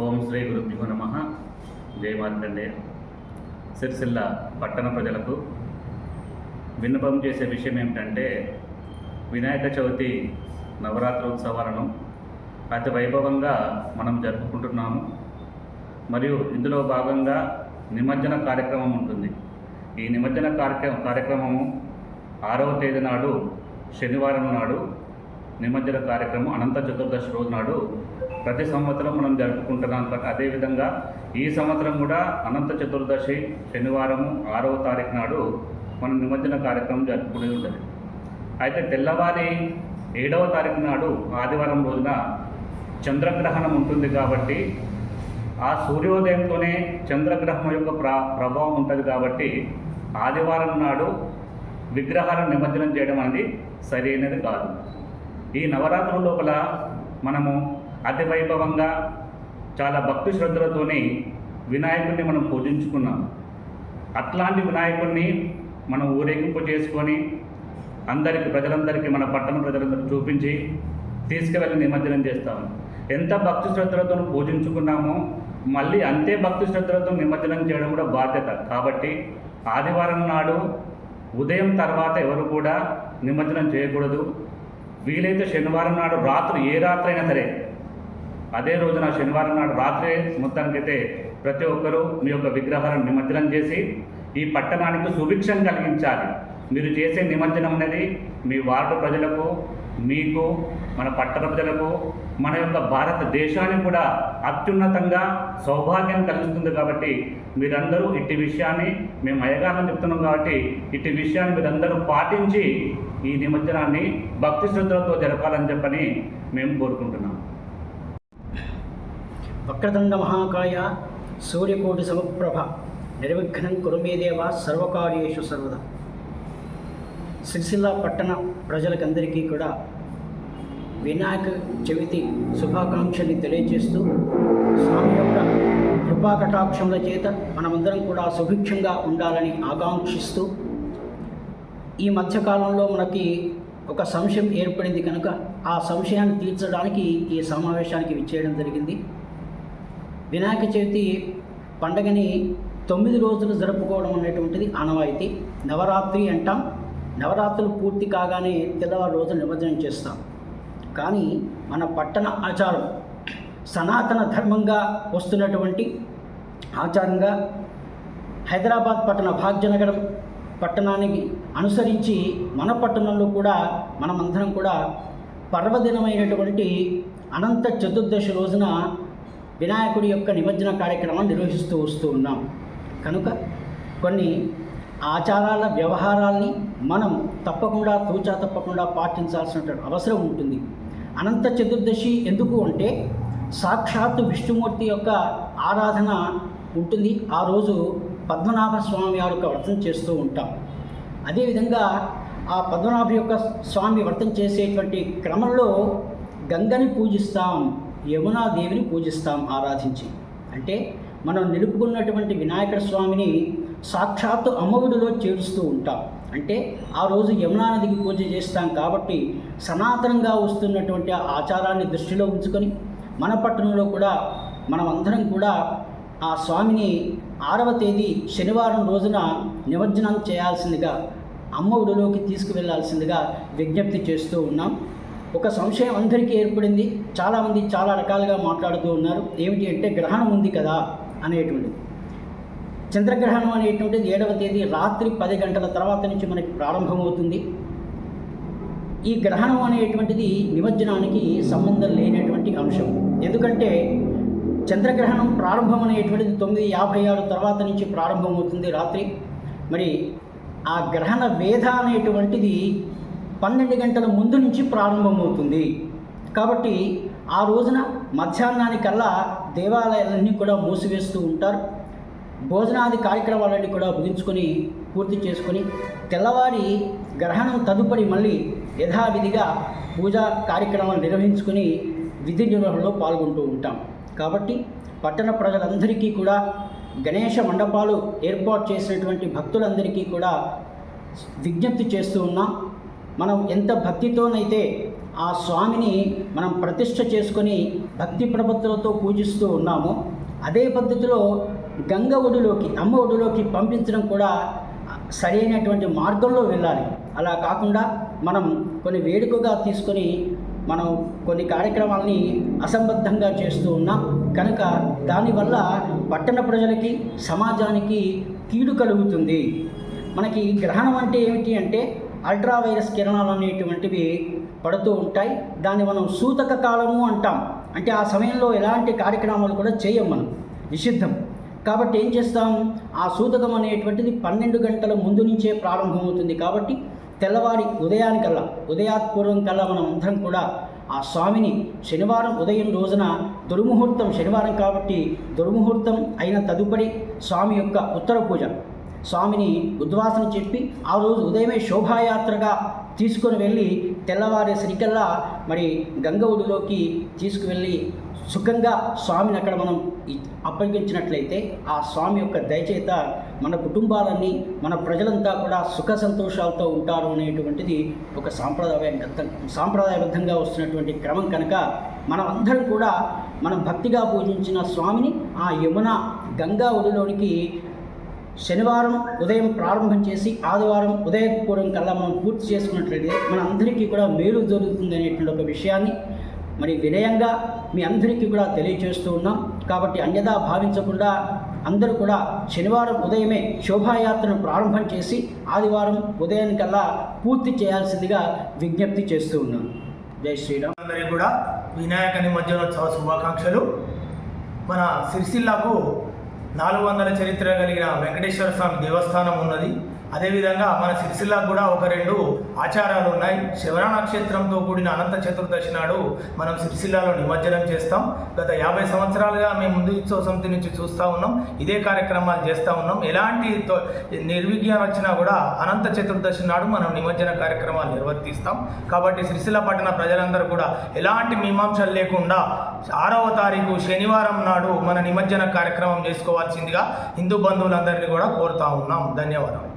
ఓం శ్రీ గురుభ్యో నమ. జై సిరిసిల్ల పట్టణ ప్రజలకు విన్నపం చేసే విషయం ఏమిటంటే వినాయక చవితి నవరాత్రోత్సవాలను అతి వైభవంగా మనం జరుపుకుంటున్నాము. మరియు ఇందులో భాగంగా నిమజ్జన కార్యక్రమం ఉంటుంది. ఈ నిమజ్జన కార్యక్రమ కార్యక్రమము ఆరవ తేదీ నాడు శనివారం నాడు నిమజ్జన కార్యక్రమం అనంత చతుర్దశి రోజు నాడు ప్రతి సంవత్సరం మనం జరుపుకుంటున్నాం. బట్ అదేవిధంగా ఈ సంవత్సరం కూడా అనంత చతుర్దశి శనివారం ఆరవ తారీఖు నాడు మనం నిమజ్జన కార్యక్రమం జరుపుకునే ఉంటుంది. అయితే తెల్లవారి ఏడవ తారీఖు నాడు ఆదివారం రోజున చంద్రగ్రహణం ఉంటుంది కాబట్టి ఆ సూర్యోదయంతోనే చంద్రగ్రహం యొక్క ప్రా ప్రభావం ఉంటుంది కాబట్టి ఆదివారం నాడు విగ్రహాలను నిమజ్జనం చేయడం అనేది సరైనది కాదు. ఈ నవరాత్రుల లోపల మనము అతి వైభవంగా చాలా భక్తి శ్రద్ధలతోని వినాయకుడిని మనం పూజించుకున్నాం. అట్లాంటి వినాయకుడిని మనం ఊరేగింపు చేసుకొని అందరికీ ప్రజలందరికీ మన పట్టణ ప్రజలందరికీ చూపించి తీసుకువెళ్ళి నిమజ్జనం చేస్తాము. ఎంత భక్తి శ్రద్ధలతో పూజించుకున్నామో మళ్ళీ అంతే భక్తి శ్రద్ధలతో నిమజ్జనం చేయడం కూడా బాధ్యత. కాబట్టి ఆదివారం నాడు ఉదయం తర్వాత ఎవరు కూడా నిమజ్జనం చేయకూడదు. వీలైతే శనివారం నాడు రాత్రి ఏ రాత్రి అయినా సరే. అదే రోజున శనివారం నాడు రాత్రే మొత్తానికైతే ప్రతి ఒక్కరూ మీ యొక్క విగ్రహాలను నిమజ్జనం చేసి ఈ పట్టణానికి సుభిక్షం కలిగించాలి. మీరు చేసే నిమజ్జనం అనేది మీ వార్డు ప్రజలకు మీకు మన పట్టణ ప్రజలకు మన యొక్క భారతదేశానికి కూడా అత్యున్నతంగా సౌభాగ్యం కలిగిస్తుంది కాబట్టి మీరందరూ ఇట్టి విషయాన్ని మేము అయ్యగారని చెప్తున్నాం కాబట్టి ఇట్టి విషయాన్ని మీరందరూ పాటించి ఈ నిమజ్జనాన్ని భక్తి శ్రద్ధలతో జరపాలని చెప్పని మేము కోరుకుంటున్నాం. వక్రదండ మహాకాయ సూర్యకోటి సమప్రభ నిర్విఘ్నం కురుమేదేవ సర్వకార్యేషు సర్వదా. సిరిసిల్ల పట్టణ ప్రజలకందరికీ కూడా వినాయక చవితి శుభాకాంక్షల్ని తెలియజేస్తూ స్వామి యొక్క కృపాకటాక్షముల చేత మనమందరం కూడా సుభిక్షంగా ఉండాలని ఆకాంక్షిస్తూ ఈ మధ్యకాలంలో మనకి ఒక సంశయం ఏర్పడింది కనుక ఆ సంశయాన్ని తీర్చడానికి ఈ సమావేశానికి విచ్చేయడం జరిగింది. వినాయక చవితి పండగని తొమ్మిది రోజులు జరుపుకోవడం అనేటువంటిది ఆనవాయితీ. నవరాత్రి అంటాం. నవరాత్రులు పూర్తి కాగానే తెల్లవారు రోజు నిమజ్జనం చేస్తాం. కానీ మన పట్టణ ఆచారం సనాతన ధర్మంగా వస్తున్నటువంటి ఆచారంగా హైదరాబాద్ పట్టణ భాగ్యనగరం పట్టణానికి అనుసరించి మన పట్టణంలో కూడా మనమందరం కూడా పర్వదినమైనటువంటి అనంత చతుర్దశి రోజున వినాయకుడి యొక్క నిమజ్జన కార్యక్రమాన్ని నిర్వహిస్తూ వస్తూ ఉన్నాం. కనుక కొన్ని ఆచారాల వ్యవహారాల్ని మనం తప్పకుండా తూచా తప్పకుండా పాటించాల్సిన అవసరం ఉంటుంది. అనంత చతుర్దశి ఎందుకు అంటే సాక్షాత్తు విష్ణుమూర్తి యొక్క ఆరాధన ఉంటుంది. ఆ రోజు పద్మనాభ స్వామి వారి యొక్క వ్రతం చేస్తూ ఉంటాం. అదేవిధంగా ఆ పద్మనాభ యొక్క స్వామి వ్రతం చేసేటువంటి క్రమంలో గంగని పూజిస్తాం యమునాదేవిని పూజిస్తాం ఆరాధించి. అంటే మనం నిలుపుకున్నటువంటి వినాయక స్వామిని సాక్షాత్తు అమ్మఒడిలో చేరుస్తూ ఉంటాం. అంటే ఆ రోజు యమునా నదికి పూజ చేస్తాం కాబట్టి సనాతనంగా వస్తున్నటువంటి ఆచారాన్ని దృష్టిలో ఉంచుకొని మన పట్టణంలో కూడా మనమందరం కూడా ఆ స్వామిని ఆరవ తేదీ శనివారం రోజున నిమజ్జనం చేయాల్సిందిగా అమ్మ ఒడిలోకి తీసుకువెళ్ళాల్సిందిగా విజ్ఞప్తి చేస్తూ ఉన్నాం. ఒక సంశయం అందరికీ ఏర్పడింది. చాలామంది చాలా రకాలుగా మాట్లాడుతూ ఉన్నారు. ఏమిటి అంటే గ్రహణం ఉంది కదా అనేటువంటిది. చంద్రగ్రహణం అనేటువంటిది ఏడవ తేదీ రాత్రి పది గంటల తర్వాత నుంచి మనకి ప్రారంభమవుతుంది. ఈ గ్రహణం అనేటువంటిది నిమజ్జనానికి సంబంధం లేనటువంటి అంశం. ఎందుకంటే చంద్రగ్రహణం ప్రారంభం అనేటువంటిది తొమ్మిది యాభై ఆరు తర్వాత నుంచి ప్రారంభమవుతుంది రాత్రి. మరి ఆ గ్రహణ వేధ అనేటువంటిది పన్నెండు గంటల ముందు నుంచి ప్రారంభమవుతుంది. కాబట్టి ఆ రోజున మధ్యాహ్నానికల్లా దేవాలయాలన్నీ కూడా మూసివేస్తూ ఉంటారు. భోజనాది కార్యక్రమాలన్నీ కూడా ముగించుకొని పూర్తి చేసుకొని తెల్లవారి గ్రహణం తదుపరి మళ్ళీ యథావిధిగా పూజా కార్యక్రమాలు నిర్వహించుకుని విధి నిర్వహణలో పాల్గొంటూ ఉంటాం. కాబట్టి పట్టణ ప్రజలందరికీ కూడా గణేష మండపాలు ఏర్పాటు చేసినటువంటి భక్తులందరికీ కూడా విజ్ఞప్తి చేస్తూ ఉన్నాం. మనం ఎంత భక్తితోనైతే ఆ స్వామిని మనం ప్రతిష్ట చేసుకొని భక్తి ప్రపత్తులతో పూజిస్తూ ఉన్నామో అదే పద్ధతిలో గంగ ఒడిలోకి అమ్మ ఒడిలోకి పంపించడం కూడా సరైనటువంటి మార్గంలో వెళ్ళాలి. అలా కాకుండా మనం కొన్ని వేడుకగా తీసుకొని మనం కొన్ని కార్యక్రమాలని అసంబద్ధంగా చేస్తూ ఉన్నాం కనుక దానివల్ల పట్టణ ప్రజలకి సమాజానికి కీడు కలుగుతుంది. మనకి గ్రహణం అంటే ఏమిటి అంటే అల్ట్రా వైరస్ కిరణాలు అనేటువంటివి పడుతూ ఉంటాయి. దాన్ని మనం సూతక కాలము అంటాం. అంటే ఆ సమయంలో ఎలాంటి కార్యక్రమాలు కూడా చేయం మనం. నిషిద్ధం. కాబట్టి ఏం చేస్తాం? ఆ సూతకం అనేటువంటిది పన్నెండు గంటల ముందు నుంచే ప్రారంభమవుతుంది కాబట్టి తెల్లవారి ఉదయానికల్లా ఉదయాత్పూర్వం కల్లా మనం అందరం కూడా ఆ స్వామిని శనివారం ఉదయం రోజున దుర్ముహూర్తం శనివారం కాబట్టి దుర్ముహూర్తం అయిన తదుపరి స్వామి యొక్క ఉత్తర పూజ. స్వామిని ఉద్వాసన చెప్పి ఆ రోజు ఉదయమే శోభాయాత్రగా తీసుకొని వెళ్ళి తెల్లవారేసరికల్లా మరి గంగవుడిలోకి తీసుకువెళ్ళి సుఖంగా స్వామిని అక్కడ మనం అప్పగించినట్లయితే ఆ స్వామి యొక్క దయచేత మన కుటుంబాలన్నీ మన ప్రజలంతా కూడా సుఖ సంతోషాలతో ఉంటారు అనేటువంటిది ఒక సాంప్రదాయ సాంప్రదాయబద్ధంగా వస్తున్నటువంటి క్రమం కనుక మనం అందరం కూడా మనం భక్తిగా పూజించిన స్వామిని ఆ యమున గంగా ఒడిలోనికి శనివారం ఉదయం ప్రారంభం చేసి ఆదివారం ఉదయపూర్వం కల్లా మనం పూర్తి చేసుకున్నట్లయితే మన అందరికీ కూడా మేలు జరుగుతుంది అనేటువంటి ఒక విషయాన్ని మరి వినయంగా మీ అందరికీ కూడా తెలియజేస్తూ ఉన్నాం. కాబట్టి అన్యదా భావించకుండా అందరూ కూడా శనివారం ఉదయమే శోభాయాత్రను ప్రారంభం చేసి ఆదివారం ఉదయానికల్లా పూర్తి చేయాల్సిందిగా విజ్ఞప్తి చేస్తూ ఉన్నాం. జై శ్రీరామ్. అందరికీ కూడా వినాయక నిమజ్జనోత్సవ శుభాకాంక్షలు. మన సిరిసిల్లాకు నాలుగు వందల చరిత్ర కలిగిన వెంకటేశ్వర స్వామి దేవస్థానం ఉన్నది. అదేవిధంగా మన సిరిసిల్లకు కూడా ఒక రెండు ఆచారాలు ఉన్నాయి. శివర నక్షత్రంతో కూడిన అనంత చతుర్దశి నాడు మనం సిరిసిల్లాలో నిమజ్జనం చేస్తాం. గత యాభై సంవత్సరాలుగా మేము ముందు ఉత్సవ సమితి నుంచి చూస్తూ ఉన్నాం. ఇదే కార్యక్రమాలు చేస్తూ ఉన్నాం. ఎలాంటి తో- నిర్విఘ్నం వచ్చినా కూడా అనంత చతుర్దశి నాడు మనం నిమజ్జన కార్యక్రమాలు నిర్వర్తిస్తాం. కాబట్టి సిరిసిల్ల పట్టణ ప్రజలందరూ కూడా ఎలాంటి మీమాంసలు లేకుండా ఆరవ తారీఖు శనివారం నాడు మన నిమజ్జన కార్యక్రమం చేసుకోవాల్సిందిగా హిందూ బంధువులందరినీ కూడా కోరుతా ఉన్నాం. ధన్యవాదాలు.